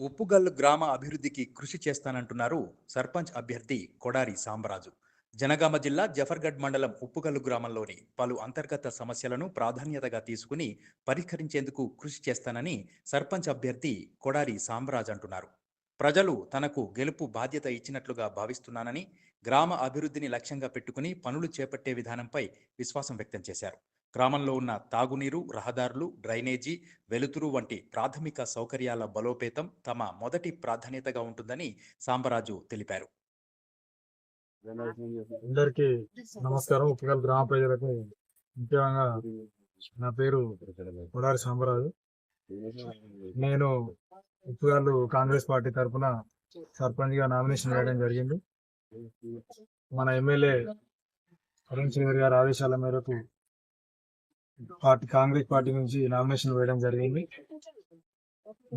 ఉప్పుగల్లు గ్రామ అభివృద్ధికి కృషి చేస్తానంటున్నారు సర్పంచ్ అభ్యర్థి కొడారి సాంబరాజు. జనగామ జిల్లా జఫర్గఢ్ మండలం ఉప్పుగల్లు గ్రామంలోని పలు అంతర్గత సమస్యలను ప్రాధాన్యతగా తీసుకుని పరిష్కరించేందుకు కృషి చేస్తానని సర్పంచ్ అభ్యర్థి కొడారి సాంబరాజ్ అంటున్నారు. ప్రజలు తనకు గెలుపు బాధ్యత ఇచ్చినట్లుగా భావిస్తున్నానని గ్రామ అభివృద్ధిని లక్ష్యంగా పెట్టుకుని పనులు చేపట్టే విధానంపై విశ్వాసం వ్యక్తం చేశారు. గ్రామంలో ఉన్న తాగునీరు రహదారులు డ్రైనేజీ వెలుతురు వంటి ప్రాథమిక సౌకర్యాల బలోపేతం తమ మొదటి ప్రాధాన్యతగా ఉంటుందని సాంబరాజు తెలిపారు. అందరికీ నమస్కారం. ఉపకల్ గ్రామ ప్రజలకు ముఖ్యంగా నా పేరు కొడారి సాంబరాజు. నేను ఉప్పుగల్లు కాంగ్రెస్ పార్టీ తరఫున సర్పంచ్గా నామినేషన్ వేయడం జరిగింది. మన ఎమ్మెల్యే అరుణ్ సింగర్ గారి ఆదేశాల మేరకు పార్టీ కాంగ్రెస్ పార్టీ నుంచి నామినేషన్ వేయడం జరిగింది.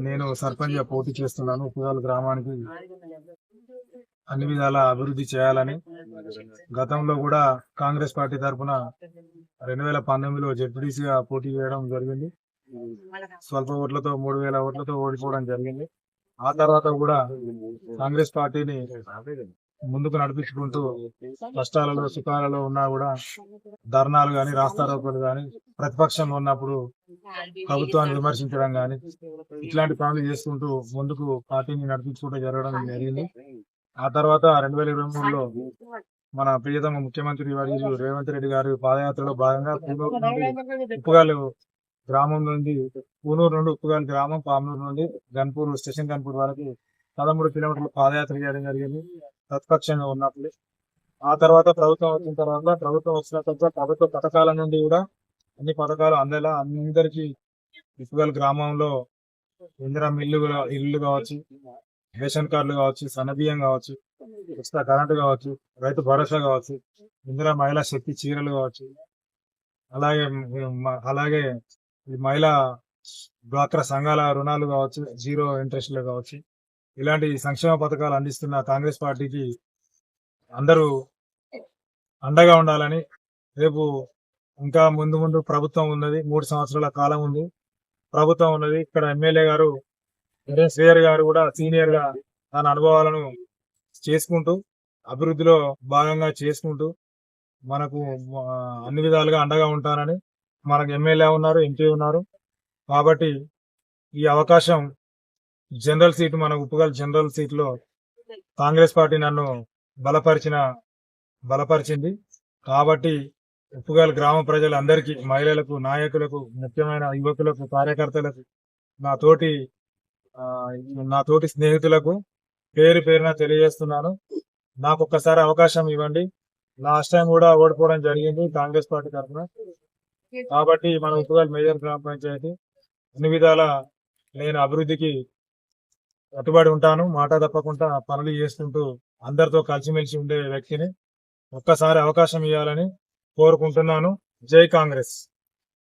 నేను సర్పంచ్గా పోటీ చేస్తున్నాను. ఉపగాలు గ్రామానికి అన్ని విధాల అభివృద్ధి చేయాలని గతంలో కూడా కాంగ్రెస్ పార్టీ తరఫున రెండు వేల పంతొమ్మిదిలో జెడ్పీటీసీగా పోటీ చేయడం జరిగింది. స్వల్ప ఓట్లతో మూడు వేల ఓట్లతో ఓడిపోవడం జరిగింది. ఆ తర్వాత కూడా కాంగ్రెస్ పార్టీని ముందుకు నడిపించుకుంటూ కష్టాలలో సుఖాలలో ఉన్నా కూడా ధర్నాలు గాని రాస్తారోకోలు గాని ప్రతిపక్షంలో ఉన్నప్పుడు ప్రభుత్వాన్ని విమర్శించడం గాని ఇట్లాంటి పనులు చేసుకుంటూ ముందుకు పార్టీని నడిపించుకుంటూ జరగడం జరిగింది. ఆ తర్వాత రెండు వేల ఇరవై మూడులో మన ప్రియతమ ముఖ్యమంత్రి వర్యులు రేవంత్ రెడ్డి గారి పాదయాత్రలో భాగంగా ఉప్పుగాలు గ్రామం నుండి పూనూరు నుండి ఉప్పుగాలు గ్రామం పామూరు నుండి గన్పూర్ స్టేషన్ గన్పూర్ వరకు పదమూడు కిలోమీటర్ల పాదయాత్ర చేయడం జరిగింది. ప్రతిపక్షంగా ఉన్నప్పుడు. ఆ తర్వాత ప్రభుత్వం వచ్చిన తర్వాత ప్రభుత్వం వచ్చిన తర్వాత ప్రభుత్వ పథకాల నుండి కూడా అన్ని పథకాలు అందేలా అందరికీ ఉప్పుగల్ గ్రామంలో ఇందిరా మిల్లు ఇల్లు కావచ్చు రేషన్ కార్డులు కావచ్చు సన్నబియ్యం కావచ్చు ఉచిత కరెంటు కావచ్చు రైతు భరోసా కావచ్చు ఇందిరా మహిళా శక్తి చీరలు కావచ్చు అలాగే అలాగే ఈ మహిళా డ్వాక్రా సంఘాల రుణాలు కావచ్చు జీరో ఇంట్రెస్ట్లు కావచ్చు. ఇలాంటి సంక్షేమ పథకాలు అందిస్తున్న కాంగ్రెస్ పార్టీకి అందరూ అండగా ఉండాలని రేపు ఇంకా ముందు ముందు ప్రభుత్వం ఉన్నది. మూడు సంవత్సరాల కాలం ఉంది. ప్రభుత్వం ఉన్నది. ఇక్కడ ఎమ్మెల్యే గారు నరేష్ గారు కూడా సీనియర్గా తన అనుభవాలను చేసుకుంటూ అభివృద్ధిలో భాగంగా చేసుకుంటూ మనకు అన్ని విధాలుగా అండగా ఉంటారని మనకు ఎమ్మెల్యే ఉన్నారు ఎంపీ ఉన్నారు. కాబట్టి ఈ అవకాశం జనరల్ సీట్ మన ఉప్పుగల్ జనరల్ సీట్లో కాంగ్రెస్ పార్టీ నన్ను బలపరిచిన బలపరిచింది. కాబట్టి ఉప్పుగల్ గ్రామ ప్రజలందరికీ మహిళలకు నాయకులకు ముఖ్యమైన యువకులకు కార్యకర్తలకు నా తోటి నా తోటి స్నేహితులకు పేరు పేరున తెలియజేస్తున్నాను. నాకు ఒక్కసారి అవకాశం ఇవ్వండి. లాస్ట్ టైం కూడా ఓడిపోవడం జరిగింది కాంగ్రెస్ పార్టీ తరఫున. కాబట్టి మన ఉప్పుగల్ మేజర్ గ్రామ పంచాయతీ అన్ని విధాల నేను అభివృద్ధికి కట్టుబడి ఉంటాను మాట తప్పకుండా పనులు చేసుకుంటూ అందరితో కలిసిమెలిసి ఉండే వ్యక్తిని ఒక్కసారి అవకాశం ఇవ్వాలని కోరుకుంటున్నాను. జై కాంగ్రెస్.